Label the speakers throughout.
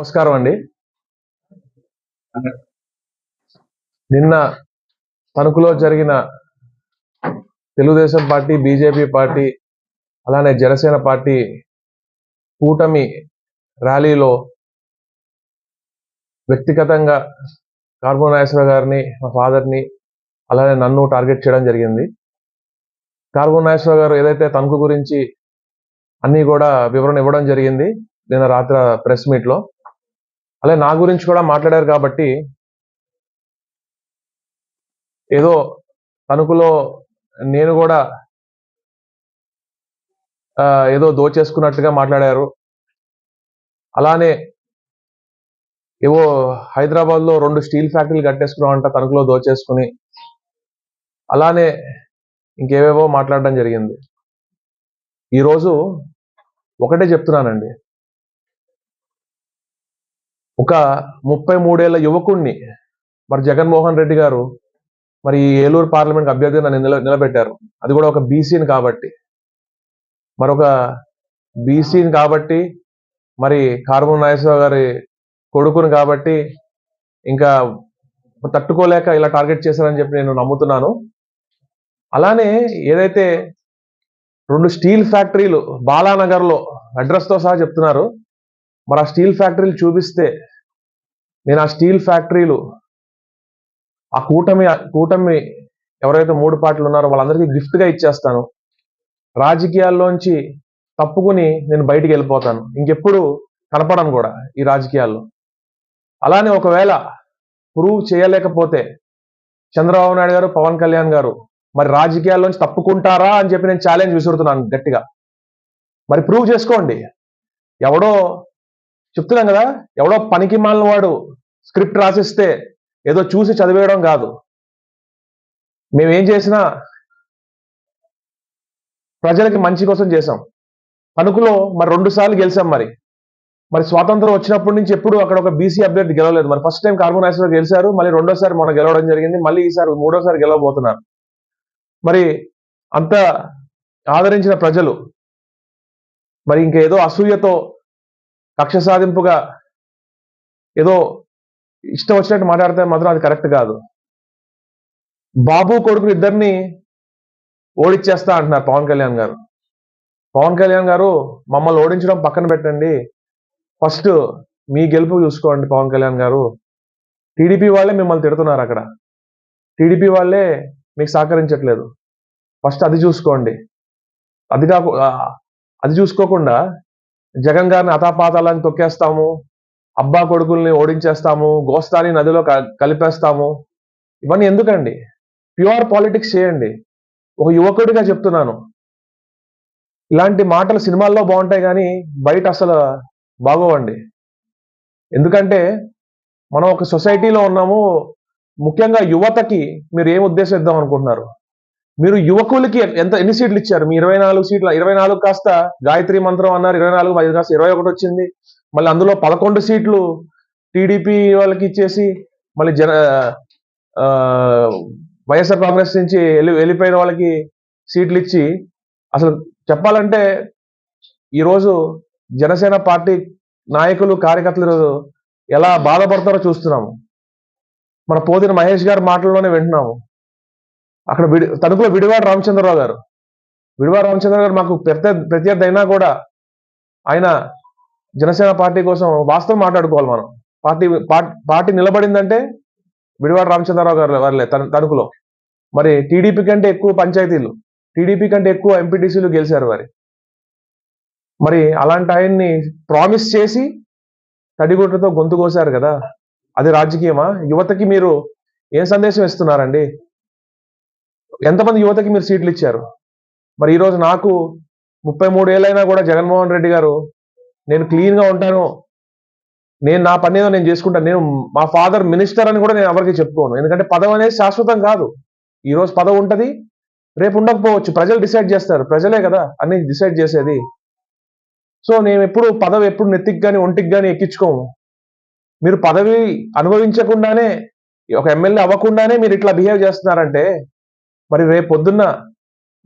Speaker 1: నమస్కారం అండి. నిన్న తణుకులో జరిగిన తెలుగుదేశం పార్టీ బీజేపీ పార్టీ అలానే జనసేన పార్టీ కూటమి ర్యాలీలో వ్యక్తిగతంగా కార్బో నాగేశ్వర గారిని మా ఫాదర్ని అలానే నన్ను టార్గెట్ చేయడం జరిగింది. కార్బో నాగేశ్వర గారు ఏదైతే తణుకు గురించి అన్నీ కూడా వివరణ ఇవ్వడం జరిగింది నిన్న రాత్రి ప్రెస్ మీట్లో. అలాగే నా గురించి కూడా మాట్లాడారు కాబట్టి ఏదో తణుకులో నేను కూడా ఏదో దోచేసుకున్నట్టుగా మాట్లాడారు. అలానే ఏవో హైదరాబాద్లో రెండు స్టీల్ ఫ్యాక్టరీలు కట్టేసుకున్నామంట తణుకులో దోచేసుకుని. అలానే ఇంకేవేవో మాట్లాడడం జరిగింది. ఈరోజు ఒకటే చెప్తున్నానండి. ఒక ముప్పై మూడేళ్ళ యువకుణ్ణి. మరి జగన్మోహన్ రెడ్డి గారు మరి ఈ ఏలూరు పార్లమెంట్ అభ్యర్థిగా నన్ను నిల నిలబెట్టారు. అది కూడా ఒక బీసీని కాబట్టి. మరొక బీసీని కాబట్టి మరి కార్బన్ నాగేశ్వర గారి కొడుకుని కాబట్టి ఇంకా తట్టుకోలేక ఇలా టార్గెట్ చేశారని చెప్పి నేను నమ్ముతున్నాను. అలానే ఏదైతే రెండు స్టీల్ ఫ్యాక్టరీలు బాలానగర్లో అడ్రస్తో సహా చెప్తున్నారు. మరి ఆ స్టీల్ ఫ్యాక్టరీలు చూపిస్తే నేను ఆ స్టీల్ ఫ్యాక్టరీలు ఆ కూటమి కూటమి ఎవరైతే మూడు పార్టీలు ఉన్నారో వాళ్ళందరికీ గిఫ్ట్గా ఇచ్చేస్తాను. రాజకీయాల్లోంచి తప్పుకుని నేను బయటికి వెళ్ళిపోతాను. ఇంకెప్పుడు కనపడను కూడా ఈ రాజకీయాల్లో. అలానే ఒకవేళ ప్రూవ్ చేయలేకపోతే చంద్రబాబు నాయుడు గారు పవన్ కళ్యాణ్ గారు మరి రాజకీయాల్లోంచి తప్పుకుంటారా అని చెప్పి నేను ఛాలెంజ్ విసురుతున్నాను గట్టిగా. మరి ప్రూవ్ చేసుకోండి. ఎవడో చెప్తున్నాం కదా ఎవడో పనికి మాలిన వాడు స్క్రిప్ట్ రాసిస్తే ఏదో చూసి చదివేయడం కాదు. మేమేం చేసినా ప్రజలకి మంచి కోసం చేసాం తణుకులో మరి రెండు సార్లు గెలిచాం మరి. మరి స్వాతంత్రం వచ్చినప్పటి నుంచి ఎప్పుడు అక్కడ ఒక బీసీ అభ్యర్థి గెలవలేదు. మరి ఫస్ట్ టైం కార్బోనైసర్ గెలిచారు మళ్ళీ రెండోసారి మొన్న గెలవడం జరిగింది మళ్ళీ ఈసారి మూడోసారి గెలవబోతున్నారు. మరి అంత ఆదరించిన ప్రజలు మరి ఇంకేదో అసూయతో కక్ష సాధింపుగా ఏదో ఇష్టం వచ్చినట్టు మాట్లాడితే మాత్రం అది కరెక్ట్ కాదు. బాబు కొడుకులు ఇద్దరిని ఓడిచ్చేస్తా అంటున్నారు పవన్ కళ్యాణ్ గారు. పవన్ కళ్యాణ్ గారు మమ్మల్ని ఓడించడం పక్కన పెట్టండి. ఫస్ట్ మీ గెలుపు చూసుకోండి పవన్ కళ్యాణ్ గారు. టీడీపీ వాళ్ళే మిమ్మల్ని తిడుతున్నారు అక్కడ. టీడీపీ వాళ్ళే మీకు సహకరించట్లేదు. ఫస్ట్ అది చూసుకోండి. అది కాకు అది చూసుకోకుండా జగన్ గారిని అతాపాతాలను తొక్కేస్తాము అబ్బా కొడుకుల్ని ఓడించేస్తాము గోస్తాని నదిలో క- కలిపేస్తాము. ఇవన్నీ ఎందుకండి? ప్యూర్ పాలిటిక్స్ చేయండి. ఒక యువకుడిగా చెప్తున్నాను. ఇలాంటి మాటలు సినిమాల్లో బాగుంటాయి కానీ బయట అసలు బాగోవండి. ఎందుకంటే మనం ఒక సొసైటీలో ఉన్నాము ముఖ్యంగా యువతకి మీరు ఏం ఉద్దేశం ఇద్దాం అనుకుంటున్నారు? మీరు యువకులకి ఎంత ఎన్ని సీట్లు ఇచ్చారు? మీ ఇరవై నాలుగు సీట్ల ఇరవై నాలుగు కాస్త గాయత్రి మంత్రం అన్నారు ఇరవై నాలుగు ఐదు కాస్త ఇరవై ఒకటి వచ్చింది. మళ్ళీ అందులో పదకొండు సీట్లు టీడీపీ వాళ్ళకి ఇచ్చేసి మళ్ళీ జన వైఎస్ఆర్ కాంగ్రెస్ నుంచి వెళ్ళి వెళ్ళిపోయిన వాళ్ళకి సీట్లు ఇచ్చి అసలు చెప్పాలంటే ఈరోజు జనసేన పార్టీ నాయకులు కార్యకర్తలు ఎలా బాధపడతారో చూస్తున్నాము. మన పోతిన మహేష్ గారి మాటల్లోనే వింటున్నాము. అక్కడ విడి తణుకులో విడివాడ రామచంద్రరావు గారు. విడివాడ రామచంద్రరావు గారు మాకు ప్రత్య ప్రత్యర్థి అయినా కూడా ఆయన జనసేన పార్టీ కోసం వాస్తవం మాట్లాడుకోవాలి మనం. పార్టీ పార్టీ- పార్టీ నిలబడిందంటే విడివాడ రామచంద్రరావు గారు వారిలే తణుకులో. మరి టీడీపీ కంటే ఎక్కువ పంచాయతీలు టీడీపీ కంటే ఎక్కువ ఎంపీటీసీలు గెలిచారు వారి మరి అలాంటి ఆయన్ని ప్రామిస్ చేసి తడిగుడ్లతో గొంతు కోసారు కదా. అది రాజకీయమా? యువతకి మీరు ఏం సందేశం ఇస్తున్నారండి? ఎంతమంది యువతకి మీరు సీట్లు ఇచ్చారు? మరి ఈరోజు నాకు ముప్పై మూడు ఏళ్ళైనా కూడా జగన్మోహన్ రెడ్డి గారు నేను క్లీన్గా ఉంటాను నేను నా పని ఏదో నేను చేసుకుంటాను నేను మా ఫాదర్ మినిస్టర్ అని కూడా నేను ఎవరికి చెప్పుకోను. ఎందుకంటే పదవి అనేది శాశ్వతం కాదు. ఈరోజు పదవి ఉంటుంది రేపు ఉండకపోవచ్చు. ప్రజలు డిసైడ్ చేస్తారు. ప్రజలే కదా అన్ని డిసైడ్ చేసేది. సో నేను ఎప్పుడు పదవి ఎప్పుడు నెత్తికి కానీ ఒంటికి కానీ ఎక్కించుకోము. మీరు పదవి అనుభవించకుండానే ఒక ఎమ్మెల్యే అవ్వకుండానే మీరు ఇట్లా బిహేవ్ చేస్తున్నారంటే మరి రేపు పొద్దున్న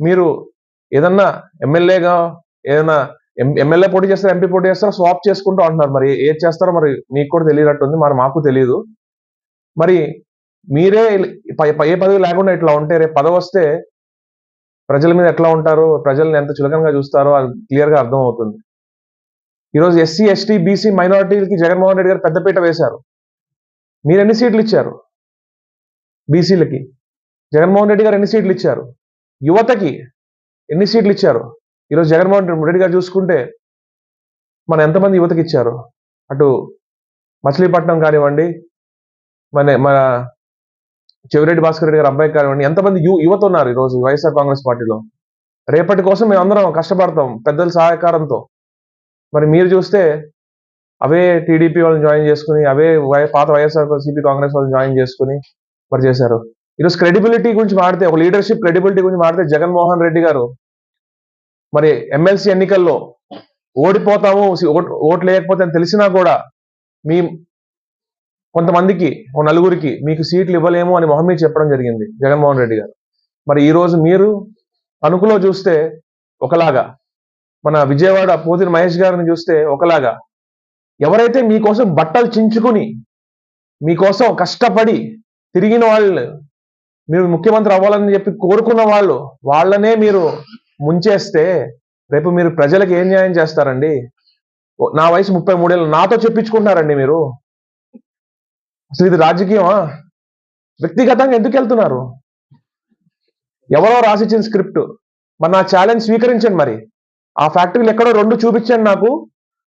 Speaker 1: మీరు ఏదన్నా ఎమ్మెల్యేగా ఏదైనా ఎం- ఎమ్మెల్యే పోటీ చేస్తారు ఎంపీ పోటీ చేస్తారు స్వాప్ చేసుకుంటూ అంటున్నారు. మరి ఏది చేస్తారో మరి మీకు కూడా తెలియనట్టుంది. మరి మాకు తెలియదు మరి మీరే ప- ప- ఏ పదవి లేకుండా ఇట్లా ఉంటే రేపు పదవి వస్తే ప్రజల మీద ఎట్లా ఉంటారో? ప్రజల్ని ఎంత చులకనగా చూస్తారో అది క్లియర్గా అర్థమవుతుంది. అర్థం అవుతుంది ఈరోజు ఎస్సీ ఎస్టీ బీసీ మైనారిటీలకి జగన్మోహన్ రెడ్డి గారు పెద్దపీట వేశారు. మీరు ఎన్ని సీట్లు ఇచ్చారు? బీసీలకి. జగన్మోహన్ రెడ్డి గారు ఎన్ని సీట్లు ఇచ్చారు? యువతకి ఎన్ని సీట్లు ఇచ్చారు? ఈరోజు జగన్మోహన్ రెడ్డి గారు చూసుకుంటే మన ఎంతమంది యువతకి ఇచ్చారు? అటు మచిలీపట్నం కానివ్వండి మన మన చెవిరెడ్డి భాస్కర్ రెడ్డి గారు అబ్బాయి కానివ్వండి ఎంతమంది యు యువత ఉన్నారు ఈరోజు వైఎస్ఆర్ కాంగ్రెస్ పార్టీలో? రేపటి కోసం మేము అందరం కష్టపడతాం పెద్దల సహకారంతో. మరి మీరు చూస్తే అవే టీడీపీ వాళ్ళని జాయిన్ చేసుకుని అవే వై- పాత వైఎస్ఆర్ సిపి కాంగ్రెస్ వాళ్ళని జాయిన్ చేసుకుని మరి చేశారు. ఈరోజు క్రెడిబిలిటీ గురించి మాడితే ఒక లీడర్షిప్ క్రెడిబిలిటీ గురించి మాడితే జగన్మోహన్ రెడ్డి గారు మరి ఎమ్మెల్సీ ఎన్నికల్లో ఓడిపోతాము ఓట్లు లేకపోతే అని తెలిసినా కూడా మీ కొంతమందికి ఓ నలుగురికి మీకు సీట్లు ఇవ్వలేము అని మొహం మీద చెప్పడం జరిగింది జగన్మోహన్ రెడ్డి గారు. మరి ఈ రోజు మీరు తణుకులో చూస్తే ఒకలాగా మన విజయవాడ పోతిన మహేష్ గారిని చూస్తే ఒకలాగా ఎవరైతే మీకోసం బట్టలు చించుకుని మీకోసం కష్టపడి తిరిగిన వాళ్ళు మీరు ముఖ్యమంత్రి అవ్వాలని చెప్పి కోరుకున్న వాళ్ళు వాళ్ళనే మీరు ముంచేస్తే రేపు మీరు ప్రజలకు ఏం న్యాయం చేస్తారండి? నా వయసు ముప్పై మూడేళ్ళు నాతో చెప్పించుకుంటున్నారండి మీరు. అసలు ఇది రాజకీయమా? వ్యక్తిగతంగా ఎందుకు వెళ్తున్నారు? ఎవరో రాసిచ్చిన స్క్రిప్ట్. మరి నా ఛాలెంజ్ స్వీకరించండి మరి. ఆ ఫ్యాక్టరీలు ఎక్కడో రెండు చూపించండి నాకు.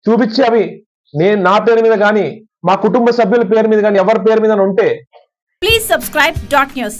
Speaker 1: చూపించి అవి. నేను నా పేరు మీద కానీ మా కుటుంబ సభ్యుల పేరు మీద కానీ ఎవరి పేరు మీద ఉంటే.
Speaker 2: Please subscribe dot news